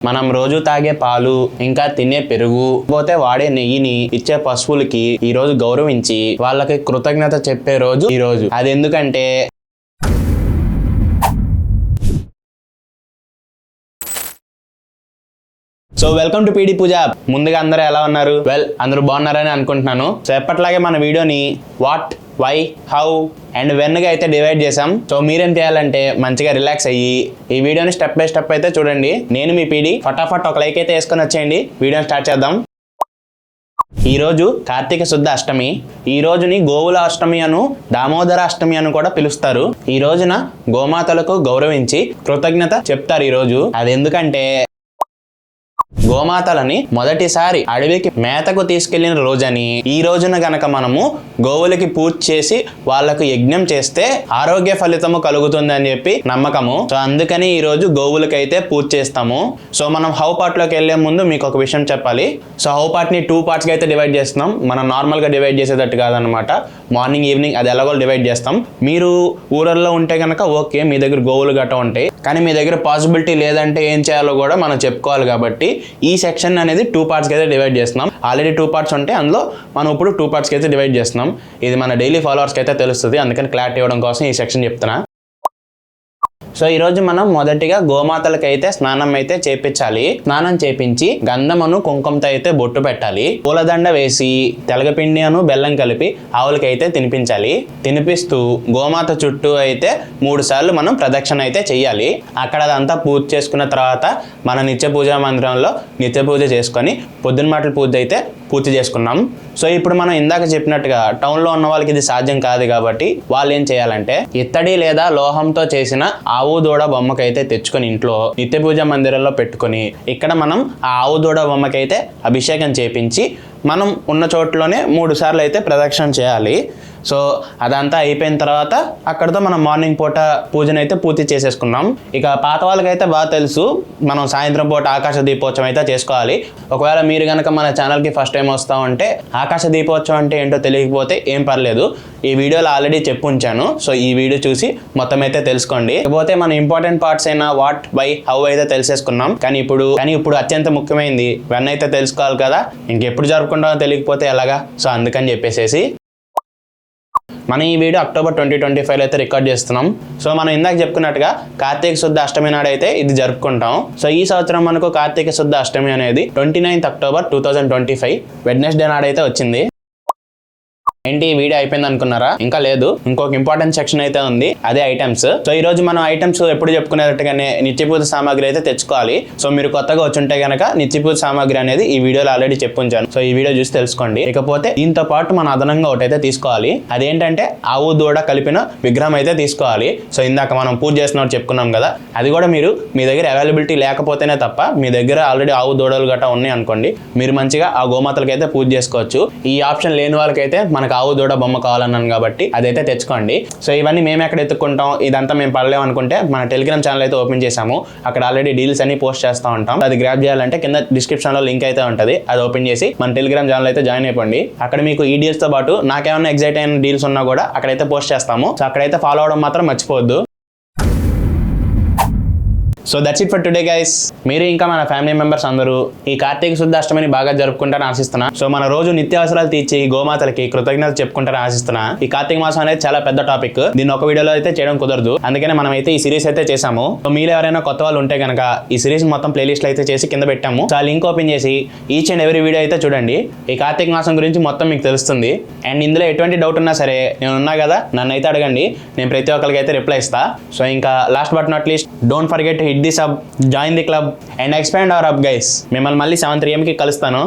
మనం రోజు తాగే పాలు ఇంకా తినే పెరుగు పోతే వాడే నెయ్యిని ఇచ్చే పశువులకి ఈ రోజు గౌరవించి వాళ్ళకి కృతజ్ఞత చెప్పే రోజు ఈ రోజు. అది ఎందుకంటే సో వెల్కమ్ టు పీడి పూజ ముందుగా అందరూ ఎలా ఉన్నారు? వెల్ అందరూ బాగున్నారని అనుకుంటున్నాను. సో ఎప్పట్లాగే మన వీడియోని వాట్ వై హౌ అండ్ వెన్గా అయితే డివైడ్ చేసాం సో మీరేం చేయాలంటే మంచిగా రిలాక్స్ అయ్యి ఈ వీడియోని స్టెప్ బై స్టెప్ అయితే చూడండి. నేను మీ పీడి ఫటాఫట్ ఒక లైక్ అయితే వేసుకొని వచ్చేయండి. వీడియోని స్టార్ట్ చేద్దాం. ఈరోజు కార్తీక శుద్ధ అష్టమి. ఈ రోజుని గోవుల అష్టమి అను దామోదర అష్టమి అను కూడా పిలుస్తారు. ఈ రోజున గోమాతలకు గౌరవించి కృతజ్ఞత చెప్తారు ఈ రోజు అది ఎందుకంటే గోమాతలని మొదటిసారి అడవికి మేతకు తీసుకెళ్ళిన రోజని ఈ రోజున గనక మనము గోవులకి పూజ చేసి వాళ్ళకు యజ్ఞం చేస్తే ఆరోగ్య ఫలితము కలుగుతుంది అని చెప్పి నమ్మకము. సో అందుకని ఈ రోజు గోవులకైతే పూజ చేస్తాము. సో మనం హౌ పార్ట్లోకి వెళ్ళే ముందు మీకు ఒక విషయం చెప్పాలి. సో హౌ పార్ట్ని టూ పార్ట్స్కి అయితే డివైడ్ చేస్తున్నాం. మనం నార్మల్గా డివైడ్ చేసేటట్టు కాదనమాట. మార్నింగ్ ఈవినింగ్ అది ఎలాగో డివైడ్ చేస్తాం. మీరు ఊరల్లో ఉంటే కనుక ఓకే మీ దగ్గర గోవులు గట్ట ఉంటాయి. కానీ మీ దగ్గర పాసిబిలిటీ లేదంటే ఏం చేయాలో కూడా మనం చెప్పుకోవాలి కాబట్టి ఈ సెక్షన్ అనేది టూ పార్ట్స్కి అయితే డివైడ్ చేస్తున్నాం. ఆల్రెడీ టూ పార్ట్స్ ఉంటే అందులో మనం ఇప్పుడు టూ పార్ట్స్కి అయితే డివైడ్ చేస్తున్నాం. ఇది మన డైలీ ఫాలోవర్స్కి అయితే తెలుస్తుంది. అందుకని క్లారిటీ ఇవ్వడం కోసం ఈ సెక్షన్ చెప్తున్నా. సో ఈ రోజు మనం మొదటిగా గోమాతలకు అయితే స్నానం అయితే చేపించాలి. స్నానం చేపించి గంధమును కుంకుమతో అయితే బొట్టు పెట్టాలి. పూలదండ వేసి తెలగపిండి అను బెల్లం కలిపి ఆవులకి అయితే తినిపించాలి. తినిపిస్తూ గోమాత చుట్టూ అయితే మూడు సార్లు మనం ప్రదక్షిణ అయితే చెయ్యాలి. అక్కడ అదంతా పూజ చేసుకున్న తర్వాత మన నిత్య పూజా మందిరంలో నిత్య పూజ చేసుకొని పొద్దున మాటల పూజ అయితే పూర్తి చేసుకున్నాం. సో ఇప్పుడు మనం ఇందాక చెప్పినట్టుగా టౌన్లో ఉన్న వాళ్ళకి ఇది సాధ్యం కాదు కాబట్టి వాళ్ళు ఏం చేయాలంటే ఇత్తడి లేదా లోహంతో చేసిన ఆవు ఆవు దూడ బొమ్మకైతే తెచ్చుకొని ఇంట్లో నిత్య పూజ మందిరంలో పెట్టుకొని ఇక్కడ మనం ఆ ఆవు దూడ బొమ్మకైతే అభిషేకం చేపించి మనం ఉన్న చోట్లోనే మూడు సార్లు అయితే ప్రదక్షిణ చేయాలి. సో అదంతా అయిపోయిన తర్వాత అక్కడితో మనం మార్నింగ్ పూట పూజనైతే పూర్తి చేసేసుకున్నాం. ఇక పాత వాళ్ళకైతే బాగా తెలుసు మనం సాయంత్రం పూట ఆకాశ దీపోత్సవం అయితే చేసుకోవాలి. ఒకవేళ మీరు కనుక మన ఛానల్కి ఫస్ట్ టైం వస్తా ఉంటే ఆకాశ దీపోత్సవం అంటే ఏంటో తెలియకపోతే ఏం పర్లేదు. ఈ వీడియోలో ఆల్రెడీ చెప్పు ఉంచాను. సో ఈ వీడియో చూసి మొత్తం అయితే తెలుసుకోండి. ఇకపోతే మన ఇంపార్టెంట్ పార్ట్స్ అయినా వాట్ బై హౌ అయితే తెలిసేసుకున్నాం. కానీ ఇప్పుడు కానీ ఇప్పుడు అత్యంత ముఖ్యమైనది వెన్ అయితే తెలుసుకోవాలి కదా. ఇంకెప్పుడు జరుపుకుంటామో తెలియకపోతే ఎలాగా? సో అందుకని చెప్పేసేసి మనం ఈ video October twenty twenty five అయితే రికార్డ్ చేస్తున్నాం. సో మనం ఇందాక చెప్పుకున్నట్టుగా కార్తీక శుద్ధ అష్టమి నాడు అయితే ఇది జరుపుకుంటాం. సో ఈ సంవత్సరం మనకు కార్తీక శుద్ధ అష్టమి అనేది twenty ninth October two thousand twenty five. Wednesday నాడైతే వచ్చింది. ఏంటి ఈ వీడియో అయిపోయింది అనుకున్నారా? ఇంకా లేదు. ఇంకొక ఇంపార్టెంట్ సెక్షన్ అయితే ఉంది. అదే ఐటమ్స్ సో ఈ రోజు మనం ఐటమ్స్ ఎప్పుడు చెప్పుకునేటట్టుగానే నిత్యపూజ సామాగ్రి అయితే తెచ్చుకోవాలి. సో మీరు కొత్తగా వచ్చుంటే గనక నిత్యపూజ సామాగ్రి అనేది ఈ వీడియోలో ఆల్రెడీ చెప్పుంచాను. సో ఈ వీడియో చూసి తెలుసుకోండి. ఇకపోతే దీంతో పాటు మనం అదనంగా ఒకటైతే తీసుకోవాలి. అదేంటంటే ఆవు దూడ కలిపిన విగ్రహం అయితే తీసుకోవాలి. సో ఇందాక మనం పూజ చేస్తున్నట్టు చెప్పుకున్నాం కదా అది కూడా మీరు మీ దగ్గర అవైలబిలిటీ లేకపోతేనే తప్ప మీ దగ్గర ఆల్రెడీ ఆవు దూడలు గట్రా ఉన్నాయి అనుకోండి మీరు మంచిగా ఆ గోమాతలకైతే పూజ చేసుకోవచ్చు. ఈ ఆప్షన్ లేని వాళ్ళకైతే మనకు ఆవు దూడ బొమ్మ కావాలన్నాను కాబట్టి అదైతే తెచ్చుకోండి. సో ఇవన్నీ మేము ఎక్కడ ఎత్తుక్కుంటాం? ఇదంతా మేము పడలేము అనుకుంటే మన టెలిగ్రామ్ ఛానల్ అయితే ఓపెన్ చేసాము అక్కడ ఆల్రెడీ డీల్స్ అన్ని పోస్ట్ చేస్తూ ఉంటాం. అది గ్రాప్ చేయాలంటే కింద డిస్క్రిప్షన్లో లింక్ అయితే ఉంటుంది. అది ఓపెన్ చేసి మన టెలిగ్రామ్ ఛానల్ అయితే జాయిన్ అయిపోండి. అక్కడ మీకు ఈ డీల్స్తో పాటు నాకేమైనా ఎగ్జైట్ అయిన డీల్స్ ఉన్నా కూడా అక్కడైతే పోస్ట్ చేస్తాము. సో అక్కడైతే ఫాలో అవడం మాత్రం మర్చిపోవద్దు. So that's it for today guys మీరు ఇంకా మన ఫ్యామిలీ మెంబర్స్ అందరూ ఈ కార్తీక శుద్ధ అష్టమిని బాగా జరుపుకుంటారని ఆశిస్తున్నా. సో మన రోజు నిత్యావసరాలు తీర్చి గోమాతలకి కృతజ్ఞతలు చెప్పుకుంటారని ఆశిస్తున్నా. ఈ కార్తీక మాసం అనేది చాలా పెద్ద టాపిక్ దీన్ని ఒక వీడియోలో అయితే చేయడం కుదరదు. అందుకనే మనం అయితే ఈ సిరీస్ అయితే చేసాము సో మీరు ఎవరైనా కొత్త వాళ్ళు ఉంటే కనుక ఈ సిరీస్ మొత్తం ప్లేలిస్ట్ అయితే చేసి కింద పెట్టాము. సో ఆ లింక్ ఓపెన్ చేసి ఈచ్ అండ్ ఎవరీ వీడియో అయితే చూడండి. ఈ కార్తీక మాసం గురించి మొత్తం మీకు తెలుస్తుంది. అండ్ ఇందులో ఎటువంటి డౌట్ ఉన్నా సరే నేను ఉన్నా కదా నన్ను అయితే అడగండి. నేను ప్రతి ఒక్కరికి అయితే రిప్లై ఇస్తా. సో ఇంకా last but not least don't forget hit the sub join the club and expand our up guys. మిమ్మల్ని మళ్ళీ సెవెన్ త్రీ ఎంకి కలుస్తాను.